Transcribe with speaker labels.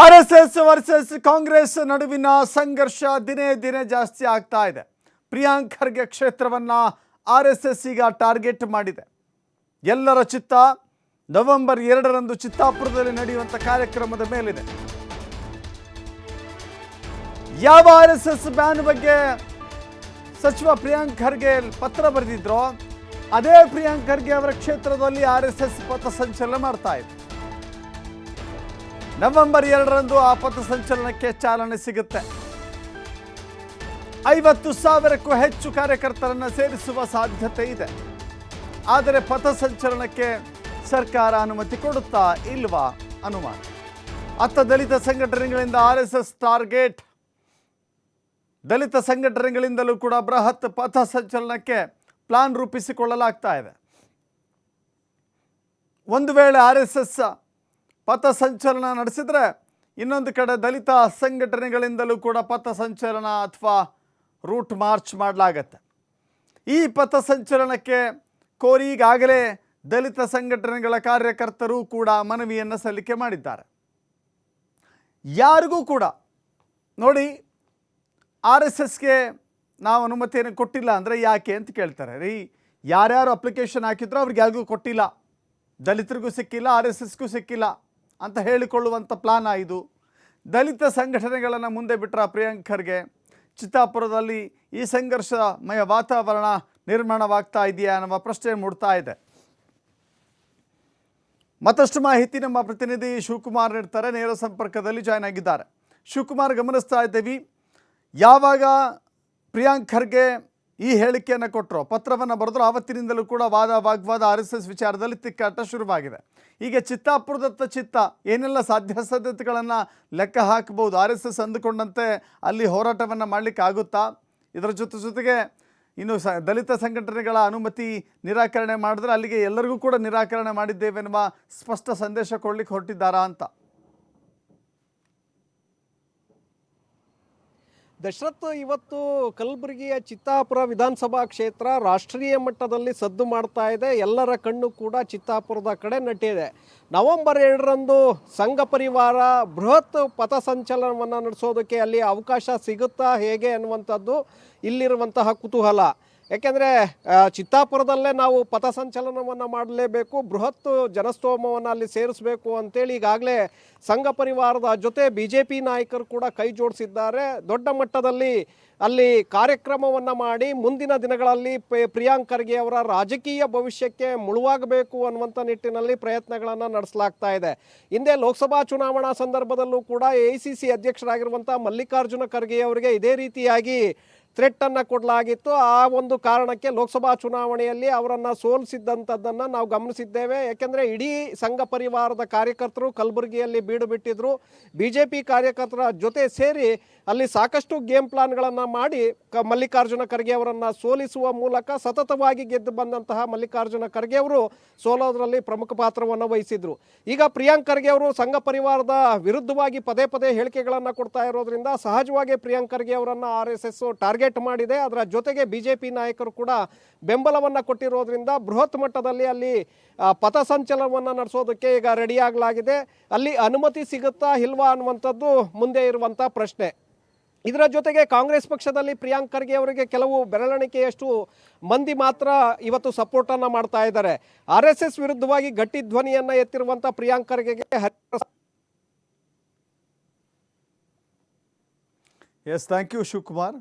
Speaker 1: R S S versus Congress ನಡುವಿನ ಸಂಘರ್ಷ ದಿನೇ ದಿನೇ ಜಾಸ್ತಿ ಆಗ್ತಾ ಇದೆ. ಪ್ರಿಯಾಂಕ್ ಖರ್ಗೆ ಕ್ಷೇತ್ರವನ್ನ ಆರ್ ಎಸ್ ಎಸ್ ಈಗ ಟಾರ್ಗೆಟ್ ಮಾಡಿದೆ. ಎಲ್ಲರ ಚಿತ್ತ ನವೆಂಬರ್ ಎರಡರಂದು ಚಿತ್ತಾಪುರದಲ್ಲಿ ನಡೆಯುವಂಥ ಕಾರ್ಯಕ್ರಮದ ಮೇಲಿದೆ. ಯಾವ ಆರ್ ಎಸ್ ಎಸ್ ಬ್ಯಾನ್ ಬಗ್ಗೆ ಸಚಿವ ಪ್ರಿಯಾಂಕ್ ಖರ್ಗೆ ಪತ್ರ ಬರೆದಿದ್ರೋ, ಅದೇ ಪ್ರಿಯಾಂಕ್ ಖರ್ಗೆ ಅವರ ಕ್ಷೇತ್ರದಲ್ಲಿ ಆರ್ ಎಸ್ ಎಸ್ ಪಥಸಂಚಲನ ಮಾಡ್ತಾ ಇದೆ. ನವೆಂಬರ್ ಎರಡರಂದು ಆ ಪಥಸಂಚಲನಕ್ಕೆ ಚಾಲನೆ ಸಿಗುತ್ತೆ. ಐವತ್ತು ಸಾವಿರಕ್ಕೂ ಹೆಚ್ಚು ಕಾರ್ಯಕರ್ತರನ್ನು ಸೇರಿಸುವ ಸಾಧ್ಯತೆ ಇದೆ. ಆದರೆ ಪಥಸಂಚಲನಕ್ಕೆ ಸರ್ಕಾರ ಅನುಮತಿ ಕೊಡುತ್ತಾ ಇಲ್ವಾ ಅನುಮಾನ? ಅತ್ತ ದಲಿತ ಸಂಘಟನೆಗಳಿಂದ ಆರ್ ಎಸ್ ಎಸ್ ಟಾರ್ಗೆಟ್ ದಲಿತ ಸಂಘಟನೆಗಳಿಂದಲೂ ಕೂಡ ಬೃಹತ್ ಪಥ ಸಂಚಲನಕ್ಕೆ ಪ್ಲಾನ್ ರೂಪಿಸಿಕೊಳ್ಳಲಾಗ್ತಾ ಇದೆ. ಒಂದು ವೇಳೆ ಆರ್ ಎಸ್ ಎಸ್ ಪಥ ಸಂಚಲನ ನಡೆಸಿದ್ರೆ ಇನ್ನೊಂದು ಕಡೆ ದಲಿತ ಸಂಘಟನೆಗಳಿಂದಲೂ ಕೂಡ ಪಥ ಸಂಚಲನ ಅಥವಾ ರೂಟ್ ಮಾರ್ಚ್ ಮಾಡಲಾಗತ್ತೆ. ಈ ಪಥ ಸಂಚಲನಕ್ಕೆ ಕೋರಿ ಈಗಾಗಲೇ ದಲಿತ ಸಂಘಟನೆಗಳ ಕಾರ್ಯಕರ್ತರು ಕೂಡ ಮನವಿಯನ್ನು ಸಲ್ಲಿಕೆ ಮಾಡಿದ್ದಾರೆ. ಯಾರಿಗೂ ಕೂಡ ನೋಡಿ ಆರ್ ಎಸ್ ಎಸ್ಗೆ ನಾವು ಅನುಮತಿಯನ್ನು ಕೊಟ್ಟಿಲ್ಲ ಅಂದರೆ ಯಾಕೆ ಅಂತ ಕೇಳ್ತಾರೆ. ರೀ, ಯಾರ್ಯಾರು ಅಪ್ಲಿಕೇಶನ್ ಹಾಕಿದ್ರು ಅವ್ರಿಗೆ ಯಾರಿಗೂ ಕೊಟ್ಟಿಲ್ಲ. ದಲಿತರಿಗೂ ಸಿಕ್ಕಿಲ್ಲ, ಆರ್ ಎಸ್ ಎಸ್ಗೂ ಸಿಕ್ಕಿಲ್ಲ. ಅಂತ ಹೇಳಿಕೊಳ್ಳುವಂಥ ಪ್ಲಾನ್ ಇದು. ದಲಿತ ಸಂಘಟನೆಗಳನ್ನು ಮುಂದೆ ಬಿಟ್ಟರೆ ಪ್ರಿಯಾಂಕರ್ಗೆ ಚಿತ್ತಾಪುರದಲ್ಲಿ ಈ ಸಂಘರ್ಷಮಯ ವಾತಾವರಣ ನಿರ್ಮಾಣವಾಗ್ತಾ ಇದೆಯಾ ಅನ್ನುವ ಪ್ರಶ್ನೆ ಮೂಡ್ತಾ ಇದೆ. ಮತ್ತಷ್ಟು ಮಾಹಿತಿ ನಮ್ಮ ಪ್ರತಿನಿಧಿ ಶಿವಕುಮಾರ್ ನೀಡ್ತಾರೆ ನೇರ ಸಂಪರ್ಕದಲ್ಲಿ ಜಾಯ್ನ್ ಆಗಿದ್ದಾರೆ. ಶಿವಕುಮಾರ್ ಗಮನಿಸ್ತಾ ಇದ್ದೀವಿ. ಯಾವಾಗ ಪ್ರಿಯಾಂಕ್ ಖರ್ಗೆ ಈ ಹೇಳಿಕೆಯನ್ನು ಕೊಟ್ಟರು ಪತ್ರವನ್ನು ಬರೆದ್ರು ಆವತ್ತಿನಿಂದಲೂ ಕೂಡ ವಾದ, ವಾಗ್ವಾದ ಆರ್ ಎಸ್ ಎಸ್ ವಿಚಾರದಲ್ಲಿ ತಿಕ್ಕಾಟ ಶುರುವಾಗಿದೆ. ಈಗ ಚಿತ್ತಾಪುರದತ್ತ ಚಿತ್ತ ಏನೆಲ್ಲ ಸಾಧ್ಯಾಸಾಧ್ಯತೆಗಳನ್ನು ಲೆಕ್ಕ ಹಾಕಬಹುದು ಆರ್ ಎಸ್ ಎಸ್ ಅಂದುಕೊಂಡಂತೆ ಅಲ್ಲಿ ಹೋರಾಟವನ್ನು ಮಾಡಲಿಕ್ಕೆ ಆಗುತ್ತಾ? ಇದರ ಜೊತೆ ಜೊತೆಗೆ ಇನ್ನು ಸ, ದಲಿತ ಸಂಘಟನೆಗಳ ಅನುಮತಿ ನಿರಾಕರಣೆ ಮಾಡಿದ್ರೆ ಅಲ್ಲಿಗೆ ಎಲ್ಲರಿಗೂ ಕೂಡ ನಿರಾಕರಣೆ ಮಾಡಿದ್ದೇವೆ ಎನ್ನುವ ಸ್ಪಷ್ಟ ಸಂದೇಶ ಕೊಡಲಿಕ್ಕೆ ಹೊರಟಿದ್ದಾರಾ ಅಂತ.
Speaker 2: ದಶರಥ್ ಇವತ್ತು ಕಲಬುರಗಿಯ ಚಿತ್ತಾಪುರ ವಿಧಾನಸಭಾ ಕ್ಷೇತ್ರ ರಾಷ್ಟ್ರೀಯ ಮಟ್ಟದಲ್ಲಿ ಸದ್ದು ಮಾಡ್ತಾ ಇದೆ. ಎಲ್ಲರ ಕಣ್ಣು ಕೂಡ ಚಿತ್ತಾಪುರದ ಕಡೆ ನಟ್ಟಿದೆ ನವೆಂಬರ್ ಎರಡರಂದು ಸಂಘ ಪರಿವಾರ ಬೃಹತ್ ಪಥಸಂಚಲನವನ್ನು ನಡೆಸೋದಕ್ಕೆ ಅಲ್ಲಿ ಅವಕಾಶ ಸಿಗುತ್ತಾ ಹೇಗೆ ಅನ್ನುವಂಥದ್ದು ಇಲ್ಲಿರುವಂತಹ ಕುತೂಹಲ. ಯಾಕೆಂದರೆ ಚಿತ್ತಾಪುರದಲ್ಲೇ ನಾವು ಪಥಸಂಚಲನವನ್ನು ಮಾಡಲೇಬೇಕು ಬೃಹತ್ ಜನಸ್ತೋಮವನ್ನು ಅಲ್ಲಿ ಸೇರಿಸಬೇಕು ಅಂತೇಳಿ ಈಗಾಗಲೇ ಸಂಘ ಪರಿವಾರದ ಜೊತೆ ಬಿ ಜೆ ಪಿ ನಾಯಕರು ಕೂಡ ಕೈ ಜೋಡಿಸಿದ್ದಾರೆ. ದೊಡ್ಡ ಮಟ್ಟದಲ್ಲಿ ಅಲ್ಲಿ ಕಾರ್ಯಕ್ರಮವನ್ನು ಮಾಡಿ ಮುಂದಿನ ದಿನಗಳಲ್ಲಿ ಪ್ರಿಯಾಂಕ್ ಖರ್ಗೆ ಅವರ ರಾಜಕೀಯ ಭವಿಷ್ಯಕ್ಕೆ ಮುಳುವಾಗಬೇಕು ಅನ್ನುವಂಥ ನಿಟ್ಟಿನಲ್ಲಿ ಪ್ರಯತ್ನಗಳನ್ನು ನಡೆಸಲಾಗ್ತಾ ಇದೆ. ಹಿಂದೆ ಲೋಕಸಭಾ ಚುನಾವಣಾ ಸಂದರ್ಭದಲ್ಲೂ ಕೂಡ ಎ ಸಿ ಸಿ ಅಧ್ಯಕ್ಷರಾಗಿರುವಂಥ ಮಲ್ಲಿಕಾರ್ಜುನ ಖರ್ಗೆಯವರಿಗೆ ಇದೇ ರೀತಿಯಾಗಿ ಥ್ರೆಟ್ ಅನ್ನ ಕೊಡಲಾಗಿತ್ತು. ಆ ಒಂದು ಕಾರಣಕ್ಕೆ ಲೋಕಸಭಾ ಚುನಾವಣೆಯಲ್ಲಿ ಅವರನ್ನು ಸೋಲಿಸಿದ್ದಂಥದ್ದನ್ನು ನಾವು ಗಮನಿಸಿದ್ದೇವೆ. ಯಾಕೆಂದ್ರೆ ಇಡೀ ಸಂಘ ಪರಿವಾರದ ಕಾರ್ಯಕರ್ತರು ಕಲಬುರಗಿಯಲ್ಲಿ ಬೀಡು ಬಿಟ್ಟಿದ್ರು. ಬಿ ಜೆ ಪಿ ಕಾರ್ಯಕರ್ತರ ಜೊತೆ ಸೇರಿ ಅಲ್ಲಿ ಸಾಕಷ್ಟು ಗೇಮ್ ಪ್ಲಾನ್ಗಳನ್ನು ಮಾಡಿ ಕ ಮಲ್ಲಿಕಾರ್ಜುನ ಖರ್ಗೆ ಅವರನ್ನು ಸೋಲಿಸುವ ಮೂಲಕ ಸತತವಾಗಿ ಗೆದ್ದು ಬಂದಂತಹ ಮಲ್ಲಿಕಾರ್ಜುನ ಖರ್ಗೆ ಅವರು ಸೋಲೋದರಲ್ಲಿ ಪ್ರಮುಖ ಪಾತ್ರವನ್ನು ವಹಿಸಿದ್ರು. ಈಗ ಪ್ರಿಯಾಂಕ್ ಖರ್ಗೆ ಅವರು ಸಂಘ ಪರಿವಾರದ ವಿರುದ್ಧವಾಗಿ ಪದೇ ಪದೇ ಹೇಳಿಕೆಗಳನ್ನು ಕೊಡ್ತಾ ಇರೋದ್ರಿಂದ ಸಹಜವಾಗಿ ಪ್ರಿಯಾಂಕ್ ಖರ್ಗೆ ಅವರನ್ನು ಆರ್ ಎಸ್ ಎಸ್ ಟಾರ್ಗೆಟ್ ಮಾಡಿದೆ. ಅದರ ಜೊತೆಗೆ ಬಿಜೆಪಿ ನಾಯಕರು ಕೂಡ ಬೆಂಬಲವನ್ನು ಕೊಟ್ಟಿರೋದ್ರಿಂದ ಬೃಹತ್ ಮಟ್ಟದಲ್ಲಿ ಅಲ್ಲಿ ಪಥಸಂಚಲನವನ್ನು ನಡೆಸೋದಕ್ಕೆ ಈಗ ರೆಡಿ ಆಗಲಾಗಿದೆ. ಅಲ್ಲಿ ಅನುಮತಿ ಸಿಗುತ್ತಾ ಇಲ್ವಾ ಅನ್ನುವಂಥದ್ದು ಮುಂದೆ ಇರುವಂಥ ಪ್ರಶ್ನೆ. ಇದರ ಜೊತೆಗೆ ಕಾಂಗ್ರೆಸ್ ಪಕ್ಷದಲ್ಲಿ ಪ್ರಿಯಾಂಕ್ ಖರ್ಗೆ ಅವರಿಗೆ ಕೆಲವು ಬೆರಳೆಣಿಕೆಯಷ್ಟು ಮಂದಿ ಮಾತ್ರ ಇವತ್ತು ಸಪೋರ್ಟನ್ನು ಮಾಡ್ತಾ ಇದ್ದಾರೆ. ಆರ್ ಎಸ್ ಎಸ್ ವಿರುದ್ಧವಾಗಿ ಗಟ್ಟಿ ಧ್ವನಿಯನ್ನು ಎತ್ತಿರುವಂಥ ಪ್ರಿಯಾಂಕ್ ಖರ್ಗೆಗೆ
Speaker 1: ಎಸ್ ಥ್ಯಾಂಕ್ ಯು ಶಿವಕುಮಾರ್